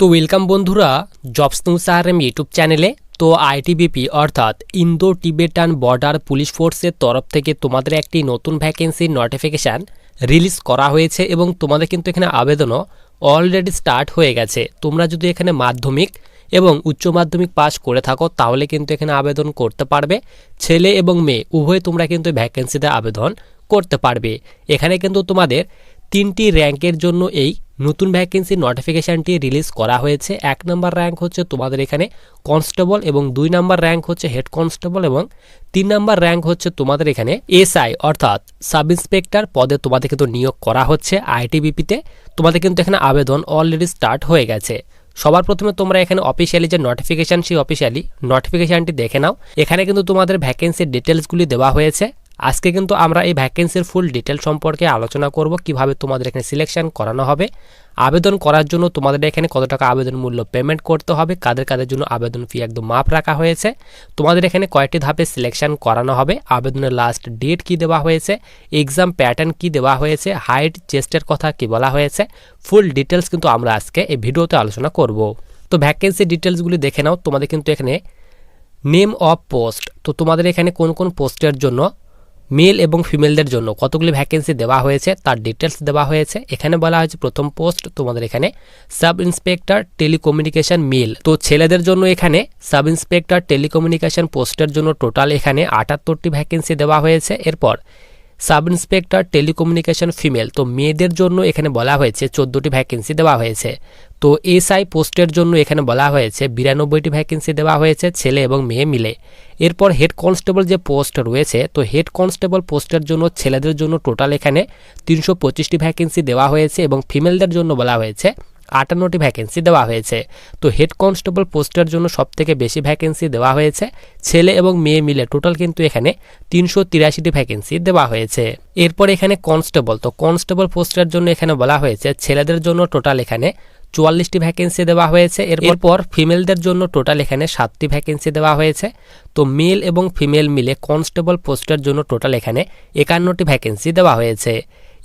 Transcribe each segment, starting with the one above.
তো ওয়েলকাম বন্ধুরা jobs news RM YouTube চ্যানেলে তো আইটিবিপি অর্থাৎ ইন্দো টিবেটান বর্ডার পুলিশ ফোর্সের তরফ থেকে তোমাদের একটি নতুন ভ্যাকেন্সির নোটিফিকেশান রিলিজ করা হয়েছে এবং তোমাদের কিন্তু এখানে আবেদনও অলরেডি স্টার্ট হয়ে গেছে। তোমরা যদি এখানে মাধ্যমিক এবং উচ্চ মাধ্যমিক পাস করে থাকো, তাহলে কিন্তু এখানে আবেদন করতে পারবে। ছেলে এবং মেয়ে, উভয় তোমরা কিন্তু ভ্যাকেন্সিতে আবেদন করতে পারবে। এখানে কিন্তু তোমাদের তিনটি র্যাঙ্কের জন্য এই নতুন ভ্যাকেন্সির নোটিফিকেশানটি রিলিজ করা হয়েছে। এক নম্বর র্যাঙ্ক হচ্ছে তোমাদের এখানে কনস্টেবল এবং দুই নম্বর র্যাঙ্ক হচ্ছে হেড কনস্টেবল এবং তিন নম্বর র্যাঙ্ক হচ্ছে তোমাদের এখানে এসআই অর্থাৎ সাব ইন্সপেক্টর পদে তোমাদের কিন্তু নিয়োগ করা হচ্ছে আইটিবিপিতে। তোমাদের কিন্তু এখানে আবেদন অলরেডি স্টার্ট হয়ে গেছে। সবার প্রথমে তোমরা এখানে অফিসিয়ালি যে নোটিফিকেশান সেই অফিসিয়ালি নোটিফিকেশানটি দেখে নাও। এখানে কিন্তু তোমাদের ভ্যাকেন্সির ডিটেলসগুলি দেওয়া হয়েছে। আজকে কিন্তু আমরা এই ভ্যাকেন্সির ফুল ডিটেল সম্পর্কে আলোচনা করব, কীভাবে তোমাদের এখানে সিলেকশন করানো হবে। আবেদন করার জন্য তোমাদের এখানে কত টাকা আবেদন মূল্য পেমেন্ট করতে হবে, কাদের কাদের জন্য আবেদন ফি একদম মাপ রাখা হয়েছে। তোমাদের এখানে কয়েকটি ধাপে সিলেকশন করানো হবে, আবেদনের লাস্ট ডেট কি দেওয়া হয়েছে এক্সাম প্যাটার্ন কি দেওয়া হয়েছে হাইট চেস্টের কথা কি বলা হয়েছে ফুল ডিটেলস কিন্তু আমরা আজকে এই ভিডিওতে আলোচনা করব। তো ভ্যাকেন্সি ডিটেলসগুলি দেখে নাও, তোমাদের কিন্তু এখানে নেম অফ পোস্ট তো তোমাদের এখানে কোন কোন পোস্টের জন্য মেল এবং ফিমেলদের জন্য কতগুলি ভ্যাকেন্সি দেওয়া হয়েছে, তার ডিটেলস দেওয়া হয়েছে। এখানে বলা হয়েছে, প্রথম পোস্ট তোমাদের এখানে সাব ইন্সপেক্টর টেলিকমিউনিকেশন মেল তো ছেলেদের জন্য এখানে সাব ইন্সপেক্টর টেলিকমিউনিকেশন পোস্টের জন্য টোটাল এখানে আটাত্তরটি ভ্যাকেন্সি দেওয়া হয়েছে। এরপর সাব ইন্সপেক্টর টেলিকমিউনিকেশন ফিমেল তো মেয়েদের জন্য এখানে বলা হয়েছে, চোদ্দোটি ভ্যাকেন্সি দেওয়া হয়েছে। তো এসআই পোস্টের জন্য এখানে বলা হয়েছে, বিরানব্বইটি ভ্যাকেন্সি দেওয়া হয়েছে, ছেলে এবং মেয়ে মিলে। এরপর হেড কনস্টেবল যে পোস্ট রয়েছে, তো হেড কনস্টেবল পোস্টের জন্য ছেলেদের জন্য টোটাল এখানে তিনশো পঁচিশটি ভ্যাকেন্সি দেওয়া হয়েছে এবং ফিমেলদের জন্য বলা হয়েছে, আটান্নটি ভ্যাকেন্সি দেওয়া হয়েছে। তো হেড কনস্টেবল পোস্টের জন্য সবথেকে বেশি ভ্যাকেন্সি দেওয়া হয়েছে, ছেলে এবং মেয়ে মিলে টোটাল কিন্তু এখানে তিনশো তিরাশিটি ভ্যাকেন্সি দেওয়া হয়েছে। এরপর এখানে কনস্টেবল তো কনস্টেবল পোস্টের জন্য এখানে বলা হয়েছে, ছেলেদের জন্য টোটাল এখানে চুয়াল্লিশটি ভ্যাকেন্সি দেওয়া হয়েছে। এরপর ফিমেলদের জন্য টোটাল এখানে সাতটি ভ্যাকেন্সি দেওয়া হয়েছে। তো মেল এবং ফিমেল মিলে কনস্টেবল পোস্টের জন্য টোটাল এখানে একান্নটি ভ্যাকেন্সি দেওয়া হয়েছে।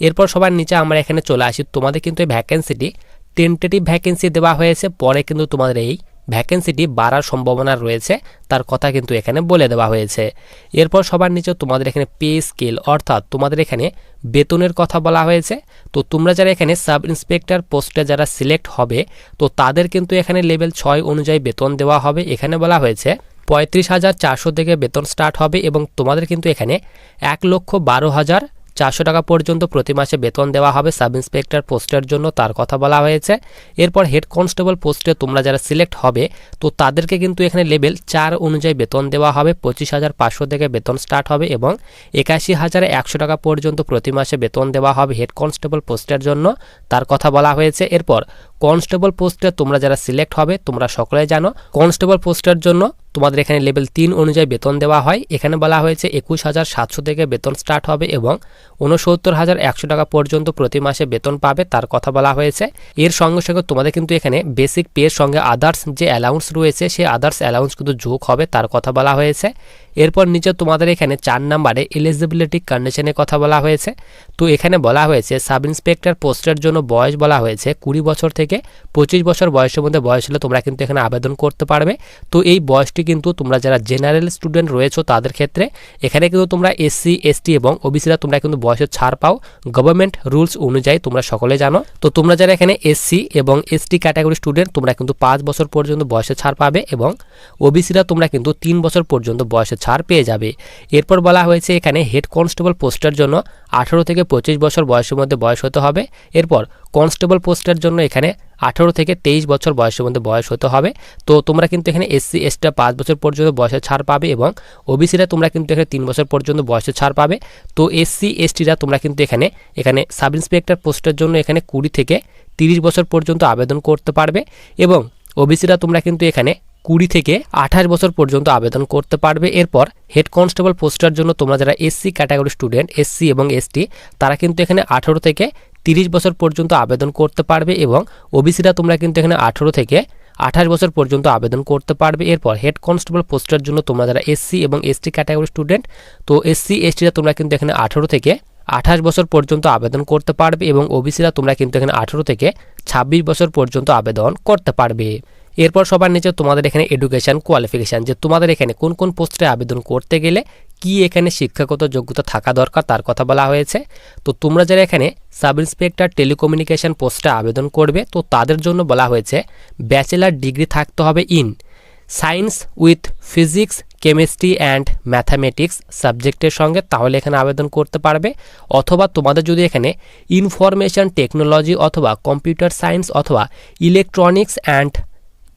এরপর সবার নিচে আমরা এখানে চলে আসি। তোমাদের কিন্তু এই ভ্যাকেন্সিটি টেন্টেটিভ ভ্যাকেন্সি দেওয়া হয়েছে। পরে কিন্তু তোমাদের এই ভ্যাকেন্সিটি বাড়ার সম্ভাবনা রয়েছে, তার কথা কিন্তু এখানে বলে দেওয়া হয়েছে। এরপর সবার নিচে তোমাদের এখানে পে স্কেল, অর্থাৎ তোমাদের এখানে বেতনের কথা বলা হয়েছে। তো তোমরা যারা এখানে সাব ইন্সপেক্টর পোস্টে যারা সিলেক্ট হবে, তো তাদের কিন্তু এখানে লেভেল ছয় অনুযায়ী বেতন দেওয়া হবে। এখানে বলা হয়েছে, পঁয়ত্রিশ হাজার চারশো থেকে বেতন স্টার্ট হবে এবং তোমাদের কিন্তু এখানে এক লক্ষ বারো হাজার চারশো টাকা পর্যন্ত প্রতি মাসে বেতন দেওয়া হবে সাব ইন্সপেক্টর পোস্টের জন্য, তার কথা বলা হয়েছে। এরপর হেড কনস্টেবল পোস্টে তোমরা যারা সিলেক্ট হবে, তো তাদেরকে কিন্তু এখানে লেভেল চার অনুযায়ী বেতন দেওয়া হবে, পঁচিশ হাজার পাঁচশো থেকে বেতন স্টার্ট হবে এবং একাশি হাজার একশো টাকা পর্যন্ত প্রতি মাসে বেতন দেওয়া হবে হেড কনস্টেবল পোস্টের জন্য, তার কথা বলা হয়েছে। এরপর কনস্টেবল পোস্টে তোমরা যারা সিলেক্ট হবে, তোমরা সকলে জানো, কনস্টেবল পোস্টের জন্য তোমাদের এখানে লেভেল তিন অনুযায়ী বেতন দেওয়া হয়। এখানে বলা হয়েছে একুশ হাজার সাতশো থেকে বেতন স্টার্ট হবে এবং উনসত্তর হাজার একশো টাকা পর্যন্ত প্রতি মাসে বেতন পাবে, তার কথা বলা হয়েছে। এর সঙ্গে সঙ্গে তোমাদের কিন্তু এখানে বেসিক পের সঙ্গে আদার্স যে অ্যালাউন্স রয়েছে, সেই আদার্স অ্যালাউন্স কিন্তু যোগ হবে, তার কথা বলা হয়েছে। এরপর নিচে তোমাদের এখানে চার নাম্বারে এলিজিবিলিটি কন্ডিশনের কথা বলা হয়েছে। তো এখানে বলা হয়েছে সাব ইন্সপেক্টর পোস্টের জন্য বয়স বলা হয়েছে কুড়ি বছর থেকে পঁচিশ বছর বয়সের মধ্যে বয়স হলে তোমরা কিন্তু এখানে আবেদন করতে পারবে। তো এই বয়সটি কিন্তু তোমরা যারা জেনারেল স্টুডেন্ট রয়েছো তাদের ক্ষেত্রে, এখানে কিন্তু তোমরা এসসি এসটি এবং ওবিসিরা তোমরা কিন্তু বয়সের ছাড় পাও। গভর্নমেন্ট রুলস অনুযায়ী তোমরা সকলে জানো। তো তোমরা যারা এখানে এসসি এবং এসটি ক্যাটাগরি স্টুডেন্ট তোমরা কিন্তু পাঁচ বছর পর্যন্ত বয়সে ছাড় পাবে এবং ওবিসিরা তোমরা কিন্তু তিন বছর পর্যন্ত বয়সের ছাড় পেয়ে যাবে। এরপর বলা হয়েছে এখানে হেড কনস্টেবল পোস্টের জন্য আঠারো থেকে পঁচিশ বছর বয়সের মধ্যে বয়স হতে হবে। এরপর কনস্টেবল পোস্টের জন্য এখানে আঠারো থেকে তেইশ বছর বয়সের মধ্যে বয়স হতে হবে। তো তোমরা কিন্তু এখানে এসসি এসটিরা পাঁচ বছর পর্যন্ত বয়সের ছাড় পাবে এবং ওবিসিরা তোমরা কিন্তু এখানে তিন বছর পর্যন্ত বয়সের ছাড় পাবে। তো এসসি, এসটিরা তোমরা কিন্তু এখানে এখানে সাব ইন্সপেক্টর পোস্টের জন্য এখানে কুড়ি থেকে তিরিশ বছর পর্যন্ত আবেদন করতে পারবে এবং ওবিসিরা তোমরা কিন্তু এখানে কুড়ি থেকে আঠাশ বছর পর্যন্ত আবেদন করতে পারবে। এরপর হেড কনস্টেবল পোস্টের জন্য তোমরা যারা এসসি ক্যাটাগরি স্টুডেন্ট, এসসি এবং এসটি, তারা কিন্তু এখানে আঠারো থেকে তিরিশ বছর পর্যন্ত আবেদন করতে পারবে এবং ওবিসিরা তোমরা কিন্তু এখানে আঠারো থেকে আঠাশ বছর পর্যন্ত আবেদন করতে পারবে। এরপর হেড কনস্টেবল পোস্টের জন্য তোমরা যারা এসসি এবং এসটি ক্যাটাগরি স্টুডেন্ট, তো এসসি, এসটিরা তোমরা কিন্তু এখানে আঠারো থেকে আঠাশ বছর পর্যন্ত আবেদন করতে পারবে এবং ওবিসিরা তোমরা কিন্তু এখানে আঠেরো থেকে ছাব্বিশ বছর পর্যন্ত আবেদন করতে পারবে। এরপর সবার নিচে তোমাদের এখানে এডুকেশন কোয়ালিফিকেশান যে তোমাদের এখানে কোন কোন পোস্টে আবেদন করতে গেলে কি এখানে শিক্ষাগত যোগ্যতা থাকা দরকার তার কথা বলা হয়েছে। তো তোমরা যারা এখানে সাব ইন্সপেক্টর টেলিকমিউনিকেশন পোস্টে আবেদন করবে, তো তাদের জন্য বলা হয়েছে ব্যাচেলার ডিগ্রি থাকতে হবে in science with physics chemistry and mathematics সাবজেক্টের সঙ্গে, তাহলে এখানে আবেদন করতে পারবে। অথবা তোমাদের যদি এখানে ইনফরমেশন টেকনোলজি অথবা কম্পিউটার সায়েন্স অথবা ইলেকট্রনিক্স অ্যান্ড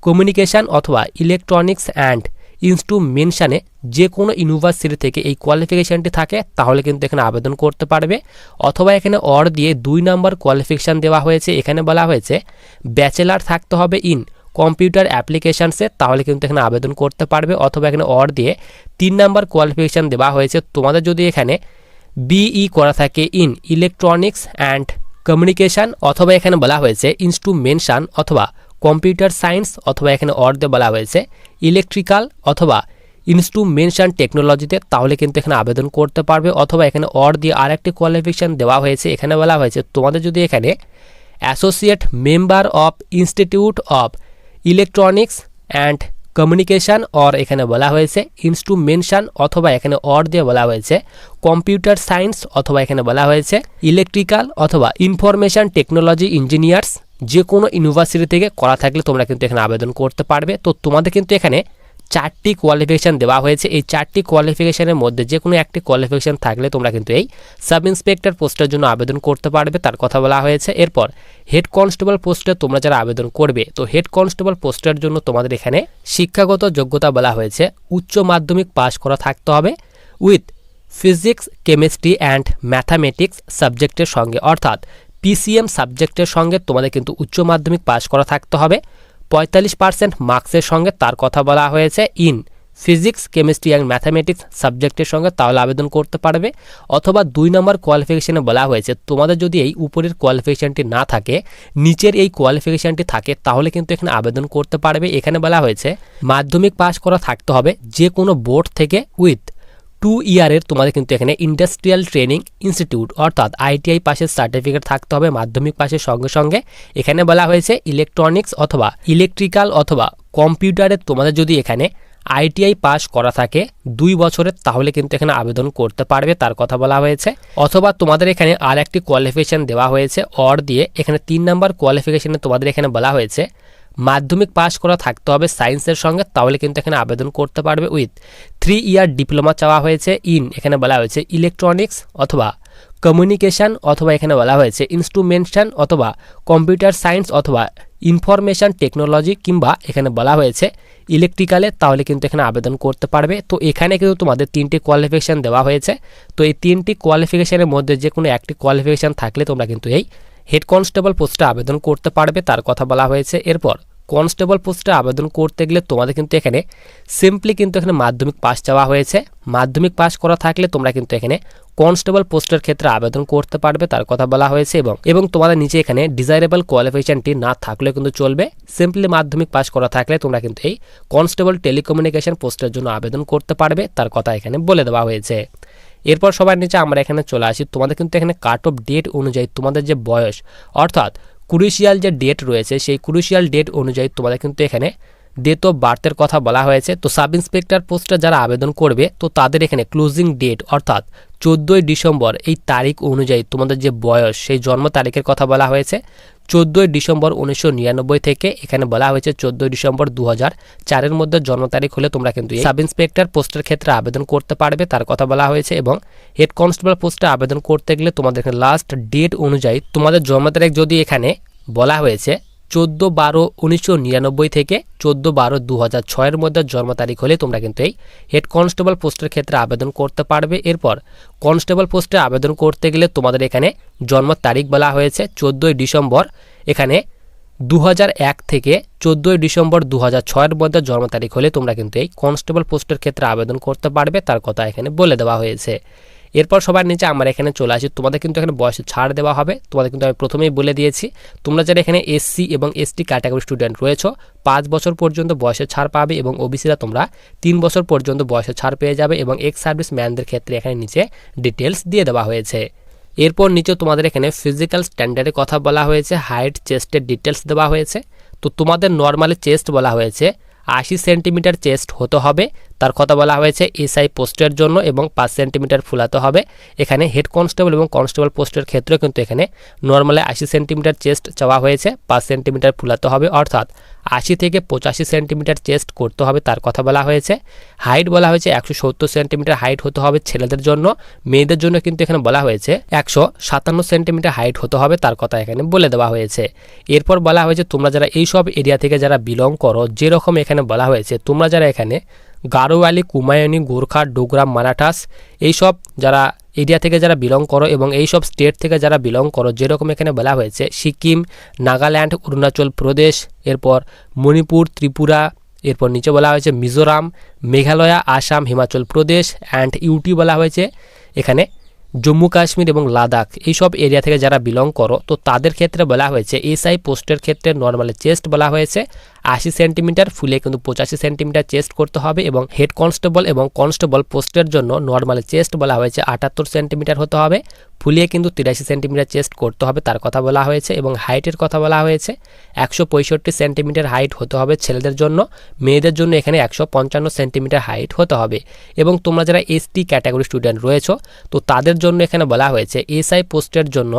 কমিউনিকেশান অথবা ইলেকট্রনিক্স অ্যান্ড ইনস্ট্রুমেনশানে যে কোনো ইউনিভার্সিটি থেকে এই কোয়ালিফিকেশানটি থাকে, তাহলে কিন্তু এখানে আবেদন করতে পারবে। অথবা এখানে অর দিয়ে দুই নম্বর কোয়ালিফিকেশান দেওয়া হয়েছে। এখানে বলা হয়েছে ব্যাচেলার থাকতে হবে ইন কম্পিউটার অ্যাপ্লিকেশানসে তাহলে কিন্তু এখানে আবেদন করতে পারবে। অথবা এখানে অর দিয়ে তিন নম্বর কোয়ালিফিকেশান দেওয়া হয়েছে। তোমাদের যদি এখানে বিই করা থাকে ইন ইলেকট্রনিক্স অ্যান্ড কমিউনিকেশান অথবা এখানে বলা হয়েছে ইনস্ট্রুমেনশান অথবা কম্পিউটার সায়েন্স অথবা এখানে অর দিয়ে বলা হয়েছে, ইলেকট্রিক্যাল অথবা ইনস্ট্রুমেনশান টেকনোলজিতে, তাহলে কিন্তু এখানে আবেদন করতে পারবে অথবা এখানে অর দিয়ে আরেকটি কোয়ালিফিকেশান দেওয়া হয়েছে, এখানে বলা হয়েছে। তোমাদের যদি এখানে associate member of institute of electronics and communication or এখানে বলা হয়েছে ইনস্ট্রুমেনশান অথবা এখানে অর দিয়ে বলা হয়েছে কম্পিউটার সায়েন্স অথবা এখানে বলা হয়েছে ইলেকট্রিক্যাল অথবা ইনফরমেশান টেকনোলজি ইঞ্জিনিয়ার্স যে কোনো ইউনিভার্সিটি থেকে করা থাকলে তোমরা কিন্তু এখানে আবেদন করতে পারবে। তো তোমাদের কিন্তু এখানে চারটি কোয়ালিফিকেশান দেওয়া হয়েছে। এই চারটি কোয়ালিফিকেশানের মধ্যে যে কোনো একটি কোয়ালিফিকেশান থাকলে তোমরা কিন্তু এই সাব ইন্সপেক্টর পোস্টের জন্য আবেদন করতে পারবে, তার কথা বলা হয়েছে। এরপর হেড কনস্টেবল পোস্টে তোমরা যারা আবেদন করবে, তো হেড কনস্টেবল পোস্টের জন্য তোমাদের এখানে শিক্ষাগত যোগ্যতা বলা হয়েছে। উচ্চ মাধ্যমিক পাশ করা থাকতে হবে with physics chemistry and mathematics সাবজেক্টের সঙ্গে। অর্থাৎ পিসিএম সাবজেক্টের সঙ্গে তোমাদের কিন্তু উচ্চ মাধ্যমিক পাশ করা থাকতে হবে। পঁয়তাল্লিশ পার্সেন্ট মার্কসের সঙ্গে তার কথা বলা হয়েছে in physics chemistry and mathematics সাবজেক্টের সঙ্গে তাহলে আবেদন করতে পারবে। অথবা দুই নম্বর কোয়ালিফিকেশানে বলা হয়েছে, তোমাদের যদি এই উপরের কোয়ালিফিকেশানটি না থাকে, নিচের এই কোয়ালিফিকেশানটি থাকে, তাহলে কিন্তু এখানে আবেদন করতে পারবে। এখানে বলা হয়েছে, মাধ্যমিক পাশ করা থাকতে হবে যে কোনো বোর্ড থেকে উইথ টু ইয়ারের তোমাদের কিন্তু এখানে ইন্ডাস্ট্রিয়াল ট্রেনিং ইনস্টিটিউট অর্থাৎ আইটিআই পাশের সার্টিফিকেট থাকতে হবে, মাধ্যমিক পাশের সঙ্গে সঙ্গে। এখানে বলা হয়েছে ইলেকট্রনিক্স অথবা ইলেকট্রিক্যাল অথবা কম্পিউটারের তোমাদের যদি এখানে আইটিআই পাস করা থাকে দুই বছরের তাহলে কিন্তু এখানে আবেদন করতে পারবে, তার কথা বলা হয়েছে। অথবা তোমাদের এখানে আর একটি কোয়ালিফিকেশন দেওয়া হয়েছে অর দিয়ে এখানে তিন নাম্বার কোয়ালিফিকেশানে তোমাদের এখানে বলা হয়েছে। মাধ্যমিক পাশ করা থাকতে হবে সায়েন্সের সঙ্গে, তাহলে কিন্তু এখানে আবেদন করতে পারবে উইথ থ্রি ইয়ার ডিপ্লোমা চাওয়া হয়েছে ইন এখানে বলা হয়েছে ইলেকট্রনিক্স অথবা কমিউনিকেশান অথবা এখানে বলা হয়েছে ইনস্ট্রুমেন্টেশন অথবা কম্পিউটার সায়েন্স অথবা ইনফরমেশান টেকনোলজি কিংবা এখানে বলা হয়েছে ইলেকট্রিক্যালে তাহলে কিন্তু এখানে আবেদন করতে পারবে। তো এখানে কিন্তু তোমাদের তিনটি কোয়ালিফিকেশান দেওয়া হয়েছে। তো এই তিনটি কোয়ালিফিকেশানের মধ্যে যে কোনো একটি কোয়ালিফিকেশান থাকলে তোমরা কিন্তু এই হেড কনস্টেবল পোস্টে আবেদন করতে পারবে তার কথা বলা হয়েছে। এরপর কনস্টেবল পোস্টে আবেদন করতে গেলে তোমাদের কিন্তু এখানে সিম্পলি কিন্তু এখানে মাধ্যমিক পাস চাওয়া হয়েছে। মাধ্যমিক পাস করা থাকলে তোমরা কিন্তু এখানে কনস্টেবল পোস্টের ক্ষেত্রে আবেদন করতে পারবে তার কথা বলা হয়েছে এবং এবং তোমাদের নিচে এখানে ডিজাইরেবল কোয়ালিফিকেশনটি না থাকলেও কিন্তু চলবে। সিম্পলি মাধ্যমিক পাস করা থাকলে তোমরা কিন্তু এই কনস্টেবল টেলিকমিউনিকেশন পোস্টের জন্য আবেদন করতে পারবে তার কথা এখানে বলে দেওয়া হয়েছে। এরপর সবার নিচে আমরা এখানে চলে আসি। তোমাদের কিন্তু এখানে কাট অফ ডেট অনুযায়ী তোমাদের যে বয়স, অর্থাৎ ক্রুশিয়াল যে ডেট রয়েছে, সেই ক্রুশিয়াল ডেট অনুযায়ী তোমাদের কিন্তু এখানে ডেট অফ বার্থের কথা বলা হয়েছে, তো সাব ইন্সপেক্টর পোস্টে যারা আবেদন করবে, তো তাদের এখানে ক্লোজিং ডেট অর্থাৎ চোদ্দোই ডিসেম্বর এই তারিখ অনুযায়ী তোমাদের যে বয়স, সেই জন্ম তারিখের কথা বলা হয়েছে। চোদ্দোই ডিসেম্বর উনিশশো নিরানব্বই থেকে এখানে বলা হয়েছে চোদ্দোই ডিসেম্বর দু হাজার চারের মধ্যে জন্ম তারিখ হলে তোমরা কিন্তু সাব ইন্সপেক্টর পোস্টের ক্ষেত্রে আবেদন করতে পারবে, তার কথা বলা হয়েছে এবং হেড কনস্টেবল পোস্টে আবেদন করতে গেলে তোমাদের লাস্ট ডেট অনুযায়ী তোমাদের জন্ম তারিখ যদি এখানে বলা হয়েছে চোদ্দ বারো উনিশশো নিরানব্বই থেকে চোদ্দ বারো দু হাজার ছয়ের মধ্যে জন্ম তারিখ হলে তোমরা কিন্তু এই হেড কনস্টেবল পোস্টের ক্ষেত্রে আবেদন করতে পারবে। এরপর কনস্টেবল পোস্টে আবেদন করতে গেলে তোমাদের এখানে জন্ম তারিখ বলা হয়েছে চোদ্দোই ডিসেম্বর। এখানে দু থেকে চোদ্দোই ডিসেম্বর দু হাজার ছয়ের মধ্যে জন্ম তারিখ হলে তোমরা কিন্তু এই কনস্টেবল পোস্টের ক্ষেত্রে আবেদন করতে পারবে। তার কথা এখানে বলে দেওয়া হয়েছে। এরপর সবার নিচে আমরা এখানে চলে আসি। তোমাদের কিন্তু এখানে বয়সে ছাড় দেওয়া হবে। তোমাদের কিন্তু আমি প্রথমেই বলে দিয়েছি, তোমরা যারা এখানে এসসি এবং এসটি ক্যাটাগরি স্টুডেন্ট রয়েছে, পাঁচ বছর পর্যন্ত বয়সে ছাড় পাবে এবং ওবিসিরা তোমরা তিন বছর পর্যন্ত বয়সে ছাড় পেয়ে যাবে এবং এক্স সার্ভিস ম্যানদের ক্ষেত্রে এখানে নিচে ডিটেলস দিয়ে দেওয়া হয়েছে। এরপর নিচে তোমাদের এখানে ফিজিক্যাল স্ট্যান্ডার্ডের কথা বলা হয়েছে হাইট চেস্টের ডিটেলস দেওয়া হয়েছে। তো তোমাদের নর্মালি চেস্ট বলা হয়েছে, আশি সেন্টিমিটার চেস্ট হতে হবে। তার কথা বলা হয়েছে এসআই পোস্টের জন্য এবং পাঁচ সেন্টিমিটার ফুলাতে হবে। এখানে হেড কনস্টেবল এবং কনস্টেবল পোস্টের ক্ষেত্রেও কিন্তু এখানে নর্মালি আশি সেন্টিমিটার চেস্ট চাওয়া হয়েছে, পাঁচ সেন্টিমিটার ফুলাতে হবে অর্থাৎ আশি থেকে পঁচাশি সেন্টিমিটার চেস্ট করতে হবে তার কথা বলা হয়েছে। হাইট বলা হয়েছে একশো সত্তর সেন্টিমিটার হাইট হতে হবে ছেলেদের জন্য, মেয়েদের জন্য কিন্তু এখানে বলা হয়েছে একশো সাতান্ন সেন্টিমিটার হাইট হতে হবে তার কথা এখানে বলে দেওয়া হয়েছে। এরপর বলা হয়েছে তোমরা যারা এইসব এরিয়া থেকে যারা বিলং করো, যেরকম এখানে বলা হয়েছে তোমরা যারা এখানে গারোয়ালি কুমায়ুনি, গোর্খা, ডোগরা, মারাঠাস, এইসব যারা এরিয়া থেকে যারা বিলং করো এবং এই সব স্টেট থেকে যারা বিলং করো, যেরকম এখানে বলা হয়েছে, সিকিম, নাগাল্যান্ড, অরুণাচল প্রদেশ, এরপর মণিপুর, ত্রিপুরা, এরপর নিচে বলা হয়েছে মিজোরাম, মেঘালয়া, আসাম, হিমাচল প্রদেশ অ্যান্ড ইউটি বলা হয়েছে, এখানে জম্মু কাশ্মীর এবং লাদাখ, এইসব এরিয়া থেকে যারা বিলং করো, তো তাদের ক্ষেত্রে বলা হয়েছে এসআই পোস্টের ক্ষেত্রে নর্মালি চেস্ট বলা হয়েছে আশি সেন্টিমিটার, ফুলে কিন্তু পঁচাশি সেন্টিমিটার চেস্ট করতে হবে এবং হেড কনস্টেবল এবং কনস্টেবল পোস্টের জন্য নর্মালি চেস্ট বলা হয়েছে, আটাত্তর সেন্টিমিটার হতে হবে। ফুলিয়ে কিন্তু তিরাশি সেন্টিমিটার চেস্ট করতে হবে তার কথা বলা হয়েছে এবং হাইটের কথা বলা হয়েছে। একশো পঁয়ষট্টি সেন্টিমিটার হাইট হতে হবে ছেলেদের জন্য। মেয়েদের জন্য এখানে একশো পঞ্চান্ন সেন্টিমিটার হাইট হতে হবে। এবং তোমরা যারা এসটি ক্যাটাগরি স্টুডেন্ট রয়েছো, তো তাদের জন্য এখানে বলা হয়েছে এসআই পোস্টের জন্য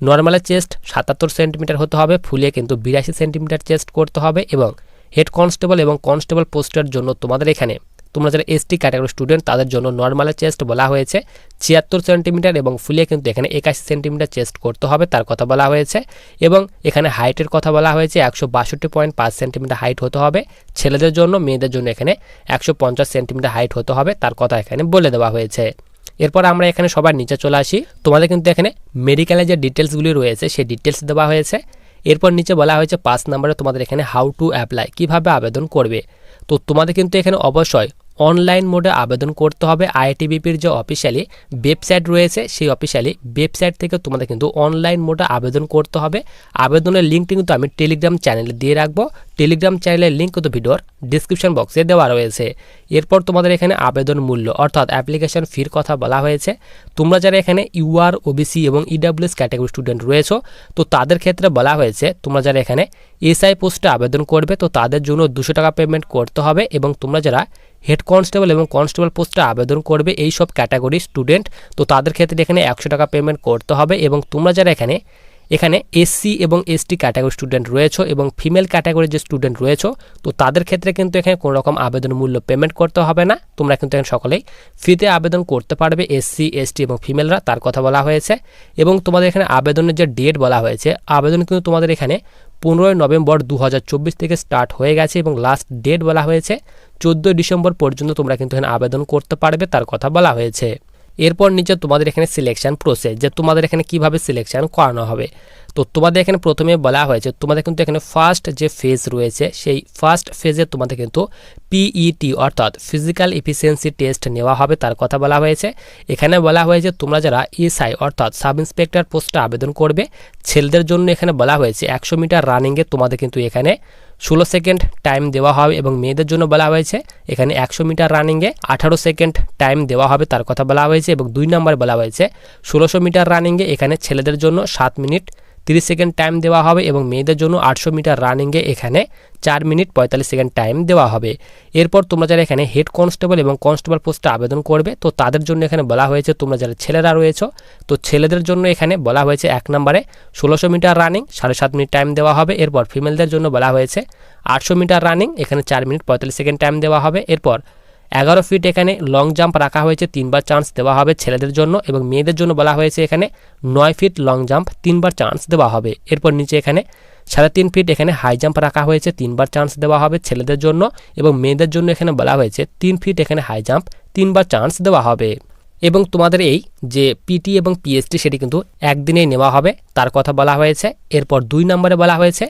নর্মালের চেস্ট সাতাত্তর সেন্টিমিটার হতে হবে ফুলিয়ে কিন্তু বিরাশি সেন্টিমিটার চেস্ট করতে হবে এবং হেড কনস্টেবল এবং কনস্টেবল পোস্টের জন্য তোমাদের এখানে, তোমরা যারা এসটি ক্যাটাগরি স্টুডেন্ট তাদের জন্য নর্মালের চেস্ট বলা হয়েছে। ছিয়াত্তর সেন্টিমিটার এবং ফুলিয়ে কিন্তু এখানে একাশি সেন্টিমিটার চেস্ট করতে হবে, তার কথা বলা হয়েছে। এবং এখানে হাইটের কথা বলা হয়েছে, একশো বাষট্টি পয়েন্ট পাঁচ সেন্টিমিটার হাইট হতে হবে। ছেলেদের জন্য, মেয়েদের জন্য এখানে একশো পঞ্চাশ সেন্টিমিটার হাইট হতে হবে, তার কথা এখানে বলে দেওয়া হয়েছে। এরপর আমরা এখানে সবার নিচে চলে আসি। তোমাদের কিন্তু এখানে মেডিকেলে যে ডিটেলসগুলি রয়েছে, সেই ডিটেলস দেওয়া হয়েছে। এরপর নিচে বলা হয়েছে পাঁচ নম্বরে তোমাদের এখানে হাউ টু অ্যাপ্লাই কীভাবে আবেদন করবে। তো তোমাদের কিন্তু এখানে অবশ্যই অনলাইন মোডে আবেদন করতে হবে। আইটিবিপির যে অফিসিয়ালি ওয়েবসাইট রয়েছে, সেই অফিসিয়ালি ওয়েবসাইট থেকে তোমাদের কিন্তু অনলাইন মোডে আবেদন করতে হবে। আবেদনের লিঙ্কটি কিন্তু আমি টেলিগ্রাম চ্যানেলে দিয়ে রাখব। টেলিগ্রাম চ্যানেলের লিঙ্ক কিন্তু ভিডিওর ডিসক্রিপশন বক্সে দেওয়া রয়েছে। এরপর তোমাদের এখানে আবেদন মূল্য অর্থাৎ অ্যাপ্লিকেশন ফির কথা বলা হয়েছে। তোমরা যারা এখানে ইউআর ওবিসি এবং ইডাব্লিউএস ক্যাটাগরি স্টুডেন্ট রয়েছো, তো তাদের ক্ষেত্রে বলা হয়েছে, তোমরা যারা এখানে এসআই পোস্টে আবেদন করবে, তো তাদের জন্য দুশো টাকা পেমেন্ট করতে হবে এবং তোমরা যারা হেড কনস্টেবল এবং কনস্টেবল পোস্টে আবেদন করবে এই সব ক্যাটাগরি স্টুডেন্ট তো তাদের ক্ষেত্রে এখানে একশো টাকা পেমেন্ট করতে হবে এবং তোমরা যারা এখানে এখানে এসসি এবং এসটি ক্যাটাগরি স্টুডেন্ট রয়েছে এবং ফিমেল ক্যাটাগরির যে স্টুডেন্ট রয়েছে, তো তাদের ক্ষেত্রে কিন্তু এখানে কোনো রকম আবেদন মূল্য পেমেন্ট করতে হবে না। তোমরা কিন্তু এখানে সকলেই ফ্রিতে আবেদন করতে পারবে এসসি এসটি এবং ফিমেলরা তার কথা বলা হয়েছে। এবং তোমাদের এখানে আবেদনের যে ডেট বলা হয়েছে, আবেদন কিন্তু তোমাদের এখানে পনেরোই নভেম্বর দু হাজার চব্বিশ থেকে স্টার্ট হয়ে গেছে এবং লাস্ট ডেট বলা হয়েছে। চোদ্দোই ডিসেম্বর পর্যন্ত তোমরা কিন্তু এখানে আবেদন করতে পারবে, তার কথা বলা হয়েছে। এরপর নিচে তোমাদের এখানে সিলেকশন প্রসেস যে তোমাদের এখানে কীভাবে সিলেকশন করানো হবে। তো তোমাদের এখানে প্রথমে বলা হয়েছে, তোমাদের কিন্তু এখানে ফার্স্ট যে ফেজ রয়েছে, সেই ফার্স্ট ফেজে তোমাদের কিন্তু পিইটি অর্থাৎ ফিজিক্যাল এফিসিয়েন্সি টেস্ট নেওয়া হবে, তার কথা বলা হয়েছে। এখানে বলা হয়েছে, তোমরা যারা এসআই অর্থাৎ সাব ইন্সপেক্টর পোস্টে আবেদন করবে, ছেলেদের জন্য এখানে বলা হয়েছে, একশো মিটার রানিংয়ে তোমাদের কিন্তু এখানে ষোলো সেকেন্ড টাইম দেওয়া হবে এবং মেয়েদের জন্য বলা হয়েছে, এখানে একশো মিটার রানিংয়ে আঠারো সেকেন্ড টাইম দেওয়া হবে, তার কথা বলা হয়েছে এবং দুই নম্বর বলা হয়েছে, ষোলোশো মিটার রানিংয়ে এখানে ছেলেদের জন্য সাত মিনিট তিরিশ সেকেন্ড টাইম দেওয়া হবে এবং মেয়েদের জন্য আটশো মিটার রানিংয়ে এখানে চার মিনিট পঁয়তাল্লিশ সেকেন্ড টাইম দেওয়া হবে। এরপর তোমরা যারা এখানে হেড কনস্টেবল এবং কনস্টেবল পোস্টে আবেদন করবে, তো তাদের জন্য এখানে বলা হয়েছে তোমরা যারা ছেলেরা রয়েছে, তো ছেলেদের জন্য এখানে বলা হয়েছে এক নম্বরে ষোলোশো মিটার রানিং সাড়ে সাত মিনিট টাইম দেওয়া হবে। এরপর ফিমেলদের জন্য বলা হয়েছে আটশো মিটার রানিং এখানে চার মিনিট পঁয়তাল্লিশ সেকেন্ড টাইম দেওয়া হবে। এরপর এগারো ফিট এখানে লং জাম্প রাখা হয়েছে, তিনবার চান্স দেওয়া হবে ছেলেদের জন্য এবং মেয়েদের জন্য বলা হয়েছে এখানে নয় ফিট লং জাম্প তিনবার চান্স দেওয়া হবে। এরপর নিচে এখানে সাড়ে তিন ফিট এখানে হাই জাম্প রাখা হয়েছে, তিনবার চান্স দেওয়া হবে ছেলেদের জন্য এবং মেয়েদের জন্য এখানে বলা হয়েছে তিন ফিট এখানে হাই জাম্প তিনবার চান্স দেওয়া হবে। এবং তোমাদের এই যে পিটি এবং পিএসটি সেটি কিন্তু একদিনেই নেওয়া হবে, তার কথা বলা হয়েছে। এরপর দুই নম্বরে বলা হয়েছে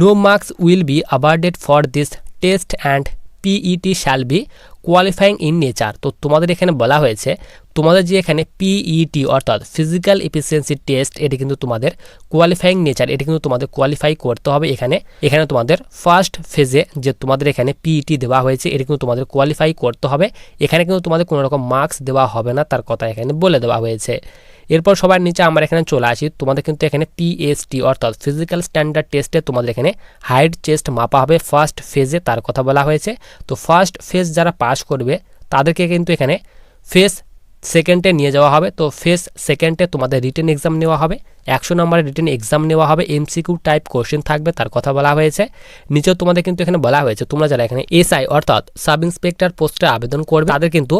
no marks will be awarded for this test and PET shall be qualifying in nature তো তোমাদের এখানে বলা হয়েছে, তোমাদের যে এখানে পিইটি অর্থাৎ ফিজিক্যাল এফিসিয়েন্সি টেস্ট এটি কিন্তু তোমাদের কোয়ালিফাইং নেচার এটি কিন্তু তোমাদের কোয়ালিফাই করতে হবে এখানে। এখানে তোমাদের ফার্স্ট ফেজে যে তোমাদের এখানে পিইটি দেওয়া হয়েছে, এটি কিন্তু তোমাদের কোয়ালিফাই করতে হবে। এখানে কিন্তু তোমাদের কোনো রকম মার্কস দেওয়া হবে না, তার কথা এখানে বলে দেওয়া হয়েছে। এরপর সবার নিচে আমরা এখানে চলে আসি। তোমাদের কিন্তু এখানে পিএসটি অর্থাৎ ফিজিক্যাল স্ট্যান্ডার্ড টেস্টে তোমাদের এখানে হাইট চেস্ট মাপা হবে ফার্স্ট ফেজে তার কথা বলা হয়েছে। তো ফার্স্ট ফেজ যারা পাস করবে, তাদেরকে কিন্তু এখানে ফেস সেকেন্ডে নিয়ে যাওয়া হবে। তো ফেস সেকেন্ডে তোমাদের রিটেন এক্সাম নেওয়া হবে। একশো নম্বরের রিটেন এক্সাম নেওয়া হবে। এমসিকিউ টাইপ কোশ্চেন থাকবে, তার কথা বলা হয়েছে। নিচেও তোমাদের কিন্তু এখানে বলা হয়েছে, তোমরা যারা এখানে এসআই অর্থাৎ সাব ইন্সপেক্টর পোস্টে আবেদন করবে, তাদের কিন্তু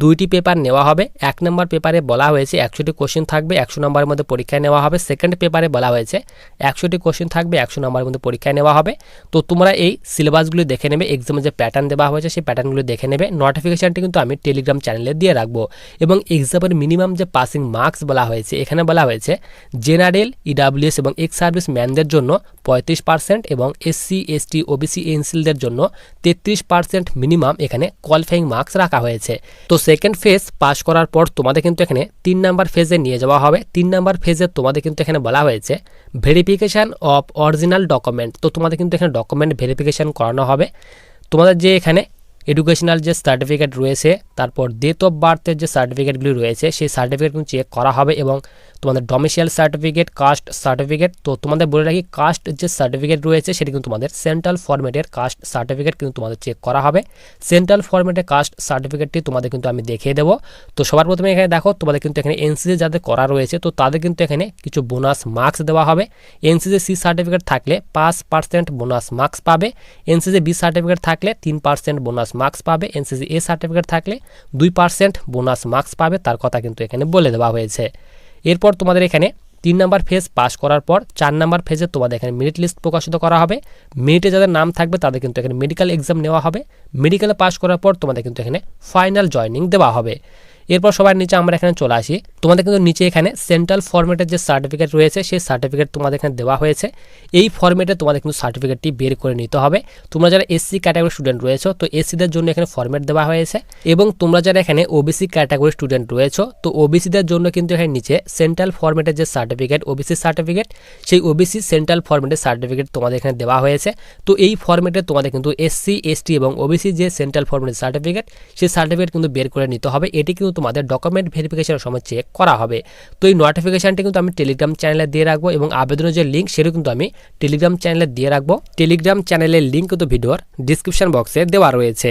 দুইটি পেপার নেওয়া হবে। এক নম্বর পেপারে বলা হয়েছে একশোটি কোশ্চেন থাকবে, একশো নম্বরের মধ্যে পরীক্ষায় নেওয়া হবে। সেকেন্ড পেপারে বলা হয়েছে একশোটি কোশ্চেন থাকবে, একশো নম্বরের মধ্যে পরীক্ষায় নেওয়া হবে। তো তোমরা এই সিলেবাসগুলি দেখে নেবে এক্সামে যে প্যাটার্ন দেওয়া হয়েছে, সেই প্যাটার্নগুলো দেখে নেবে। নোটিফিকেশানটি কিন্তু আমি টেলিগ্রাম চ্যানেলে দিয়ে রাখব। এবং এক্সামের মিনিমাম যে পাসিং মার্কস বলা হয়েছে, এখানে বলা হয়েছে জেনারেল ইডাব্লিউএস এবং এক্স সার্ভিস ম্যানদের জন্য পঁয়ত্রিশ পার্সেন্ট এবং এসসি এসটি ওবিসি এনসিলদের জন্য তেত্রিশ পার্সেন্ট মিনিমাম এখানে কোয়ালিফাইং মার্কস রাখা হয়েছে। তো সেকেন্ড ফেজ পাস করার পর তোমাদের কিন্তু এখানে তিন নাম্বার ফেজে নিয়ে যাওয়া হবে। তিন নাম্বার ফেজে তোমাদের কিন্তু এখানে বলা হয়েছে ভেরিফিকেশান অফ অরিজিনাল ডকুমেন্ট তো তোমাদের কিন্তু এখানে ডকুমেন্ট ভেরিফিকেশান করানো হবে। তোমাদের যে এখানে এডুকেশনাল যে সার্টিফিকেট রয়েছে, তারপর ডেট অফ বার্থের যে সার্টিফিকেটগুলি রয়েছে, সেই সার্টিফিকেট কিন্তু চেক করা হবে এবং তোমাদের ডোমিসিয়াল সার্টিফিকেট কাস্ট সার্টিফিকেট তো তোমাদের বলে রাখি কাস্ট যে সার্টিফিকেট রয়েছে, সেটি কিন্তু তোমাদের সেন্ট্রাল ফরম্যাটের কাস্ট সার্টিফিকেট কিন্তু তোমাদের চেক করা হবে। সেন্ট্রাল ফরম্যাটের কাস্ট সার্টিফিকেটটি তোমাদের কিন্তু আমি দেখিয়ে দেবো। তো সবার প্রথমে এখানে দেখো, তোমাদের কিন্তু এখানে এনসিসি যাদের করা রয়েছে, তো তাদের কিন্তু এখানে কিছু বোনাস মার্কস দেওয়া হবে। এনসিসি সি সার্টিফিকেট থাকলে পাঁচ পার্সেন্ট বোনাস মার্কস পাবে। এনসিসি বি সার্টিফিকেট থাকলে তিন পার্সেন্ট বোনাস মার্কস পাবে। এনসিসি এ সার্টিফিকেট থাকলে দুই পার্সেন্ট বোনাস মার্কস পাবে, তার কথা কিন্তু এখানে বলে দেওয়া হয়েছে। এরপর তোমাদের এখানে তিন নাম্বার ফেজ পাস করার পর চার নাম্বার ফেজে তোমাদের এখানে মেরিট লিস্ট প্রকাশিত করা হবে। মেরিটে যাদের নাম থাকবে তাদের কিন্তু এখানে মেডিকেল এক্সাম নেওয়া হবে। মেডিকেলে পাস করার পর তোমাদের কিন্তু এখানে ফাইনাল জয়নিং দেওয়া হবে। এরপর সবার নিচে আমরা এখানে চলে আসি। তোমাদের কিন্তু নিচে এখানে সেন্ট্রাল ফরম্যাটের যে সার্টিফিকেট রয়েছে, সেই সার্টিফিকেট তোমাদের এখানে দেওয়া হয়েছে। এই ফরম্যাটে তোমাদের কিন্তু সার্টিফিকেটটি বের করে নিতে হবে। তোমরা যারা এসসি ক্যাটাগরি স্টুডেন্ট রয়েছে, তো এসসিদের জন্য এখানে ফরম্যাট দেওয়া হয়েছে এবং তোমরা যারা এখানে ওবিসি ক্যাটাগরি স্টুডেন্ট রয়েছে, তো ওবিসিদের জন্য কিন্তু এখানে নিচে সেন্ট্রাল ফরম্যাটের যে সার্টিফিকেট ওবিসি সার্টিফিকেট সেই ওবিসি সেন্ট্রাল ফরম্যাটের সার্টিফিকেট তোমাদের এখানে দেওয়া হয়েছে। তো এই ফরম্যাটে তোমাদের কিন্তু এসসি এসটি এবং ওবিসি যে সেন্ট্রাল ফরম্যাটের সার্টিফিকেট সেই সার্টিফিকেট কিন্তু বের করে নিতে হবে। এটি কিন্তু তোমাদের ডকুমেন্ট ভেরিফিকেশনের সময় চেক করা হবে। তো এই নোটিফিকেশানটি কিন্তু আমি টেলিগ্রাম চ্যানেলে দিয়ে রাখব এবং আবেদনের যে লিঙ্ক সেটি কিন্তু আমি টেলিগ্রাম চ্যানেলে দিয়ে রাখব। টেলিগ্রাম চ্যানেলের লিঙ্ক কিন্তু ভিডিওর ডিসক্রিপশন বক্সে দেওয়া রয়েছে।